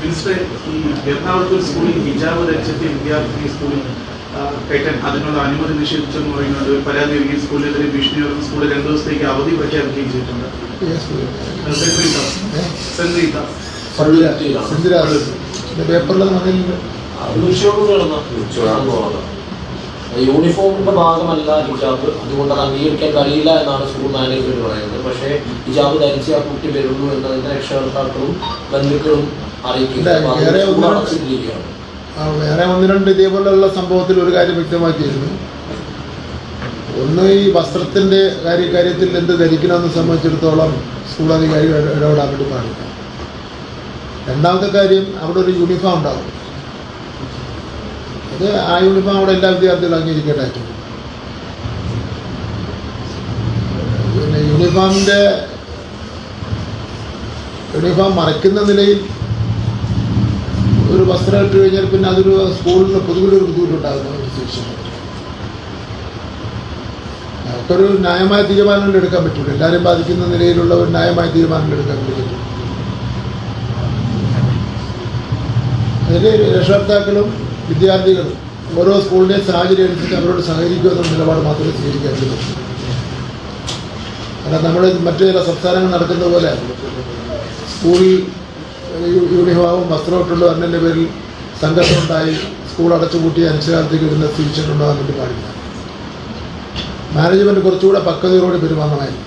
Minister ഈ എറണാകുളത്ത് ഒരു സ്കൂളിൽ ഹിജാബ് ധരിച്ചെത്തിയ വിദ്യാർത്ഥി സ്കൂളിൽ കയറ്റാൻ അതിനുള്ള അനുമതി നിഷേധിച്ചെന്ന് പറയുന്നത് പരാതി നൽകിയ സ്കൂളിനെതിരെ ഭീഷണി ഉയർന്ന സ്കൂളിൽ രണ്ടു ദിവസത്തേക്ക് അവധി പ്രഖ്യാപിക്കുകയും ചെയ്തിട്ടുണ്ട്. സെന്റ് യൂണിഫോമിന്റെ ഭാഗമല്ല ഹിജാബ്. അതുകൊണ്ട് അത് അംഗീകരിക്കാൻ കഴിയില്ല എന്നാണ് സ്കൂൾ മാനേജ്മെന്റ് പറയുന്നത്. പക്ഷേ ഹിജാബ് ധരിച്ച് ആ കുട്ടി വരുള്ളൂ എന്നതിന്റെ രക്ഷകർത്താക്കളും ബന്ധുക്കളും അത് വേറെ ഒന്ന് രണ്ട് ഇതേപോലെയുള്ള സംഭവത്തിൽ ഒരു കാര്യം വ്യക്തമാക്കിയിരുന്നു. ഒന്ന് ഈ വസ്ത്രത്തിന്റെ കാര്യ കാര്യത്തിൽ എന്ത് ധരിക്കണമെന്ന് സംബന്ധിച്ചിടത്തോളം സ്കൂൾ അധികാരികൾ ഇട- ഇടപെടാൻ വേണ്ടി പാടില്ല രണ്ടാമത്തെ കാര്യം അവിടെ ഒരു യൂണിഫോം ഉണ്ടാവും. അത് ആ യൂണിഫോം അവിടെ എല്ലാ വിദ്യാർത്ഥികളും അംഗീകരിക്കേണ്ട പിന്നെ യൂണിഫോമിന്റെ യൂണിഫോം മറയ്ക്കുന്ന നിലയിൽ ഒരു വസ്ത്രം ഇട്ട് കഴിഞ്ഞാൽ പിന്നെ അതൊരു സ്കൂളിന് പൊതുവിലൊരു ബുദ്ധിമുട്ടുണ്ടാകുന്ന ഒരു സിറ്റുവേഷൻ നമുക്കൊരു ന്യായമായ തീരുമാനങ്ങൾ എടുക്കാൻ പറ്റില്ല. എല്ലാവരും ബാധിക്കുന്ന നിലയിലുള്ള ഒരു ന്യായമായ തീരുമാനങ്ങൾ എടുക്കാൻ വേണ്ടി അതിൽ രക്ഷകർത്താക്കളും വിദ്യാർത്ഥികളും ഓരോ സ്കൂളിന്റെയും സാഹചര്യം അനുസരിച്ച് അവരോട് സഹകരിക്കുക എന്ന നിലപാട് മാത്രമേ സ്വീകരിക്കാൻ പറ്റുള്ളൂ കാരണം നമ്മൾ മറ്റു ചില സംസ്ഥാനങ്ങൾ നടക്കുന്ന പോലെ യു- യൂണിഫോമും വസ്ത്രവും ഇട്ടുള്ള എന്നതിന്റെ പേരിൽ സംഘർഷമുണ്ടായി സ്കൂൾ അടച്ചുപൂട്ടി അനിശ്ചിതകാലത്തേക്ക് വരുന്ന തിരിച്ചിട്ടുണ്ടാകാൻ വേണ്ടി പാടില്ല. മാനേജ്മെന്റ് കുറച്ചുകൂടെ പക്വതയോടെ പെരുമാറണമായിരുന്നു.